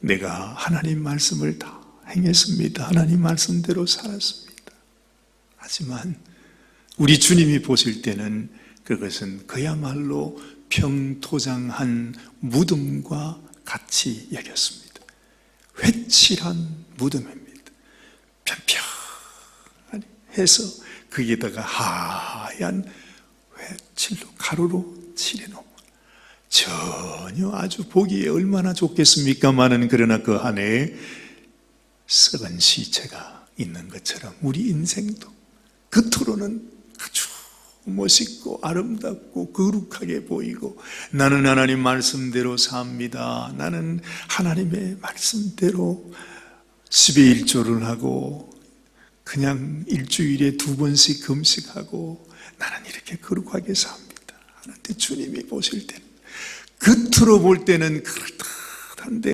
내가 하나님 말씀을 다 행했습니다. 하나님 말씀대로 살았습니다. 하지만 우리 주님이 보실 때는 그것은 그야말로 평토장한 무덤과 같이 여겼습니다. 회칠한 무덤입니다. 편편하니 해서 거기에다가 하얀 회칠로 가루로 칠해놓은 전혀 아주 보기에 얼마나 좋겠습니까마는 그러나 그 안에 썩은 시체가 있는 것처럼 우리 인생도 겉으로는 아주 멋있고 아름답고 거룩하게 보이고 나는 하나님 말씀대로 삽니다. 나는 하나님의 말씀대로 10의 1조를 하고 그냥 일주일에 두 번씩 금식하고 나는 이렇게 거룩하게 삽니다. 하는데 주님이 보실 때는 겉으로 볼 때는 그렇다 한데